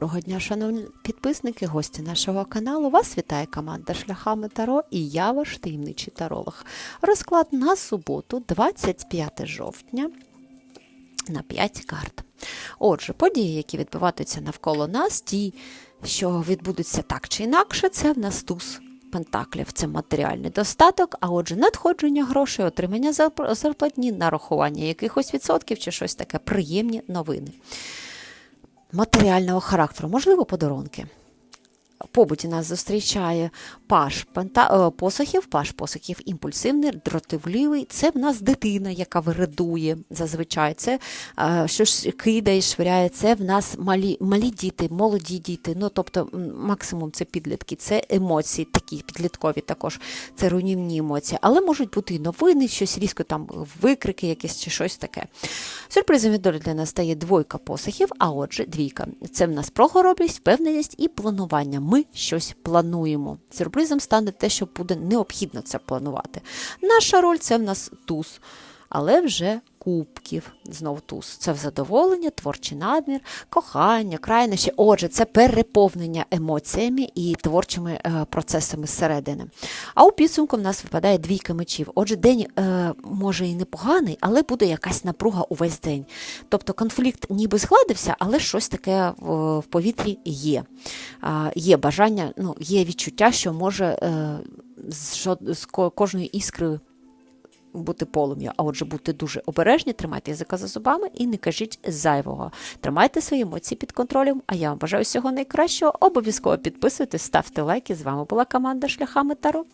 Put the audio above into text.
Доброго дня, шановні підписники, гості нашого каналу. Вас вітає команда Шляхами Таро і я ваш таємничий таролог. Розклад на суботу, 25 жовтня, на 5 карт. Отже, події, які відбуватимуться навколо нас, ті, що відбудуться так чи інакше, це в нас туз пентаклів. Це матеріальний достаток, а отже, надходження грошей, отримання зарплатні, нарахування якихось відсотків чи щось таке приємні новини матеріального характеру, можливо, подарунки. Побуті нас зустрічає паш пента, е, посохів, паш посохів імпульсивний, дратівливий. Це в нас дитина, яка виридує зазвичай. Це е, щось кидає, швиряє. Це в нас малі, малі діти, молоді діти. Ну, тобто, максимум це підлітки, це емоції, такі підліткові також, це руйнівні емоції. Але можуть бути і новини, щось різко там викрики, якісь чи щось таке. Сюрпризом від долі для нас стає двойка посохів, а отже, двійка. Це в нас прогоробність, впевненість і планування. Ми щось плануємо. Сюрпризом стане те, що буде необхідно це планувати. Наша роль це в нас туз, але вже кубків. Знов туз. Це задоволення, творчий надмір, кохання, крайнощі. Отже, це переповнення емоціями і творчими е, процесами зсередини. А у підсумку в нас випадає двійка мечів. Отже, день е, може і непоганий, але буде якась напруга увесь день. Тобто конфлікт ніби згладився, але щось таке в повітрі є. Є бажання, ну, є відчуття, що може е, з, кожною іскрою бути полум'я. А отже, будьте дуже обережні, тримайте язика за зубами і не кажіть зайвого. Тримайте свої емоції під контролем. А я вам бажаю всього найкращого. Обов'язково підписуйтесь, ставте лайки. З вами була команда Шляхами Таро.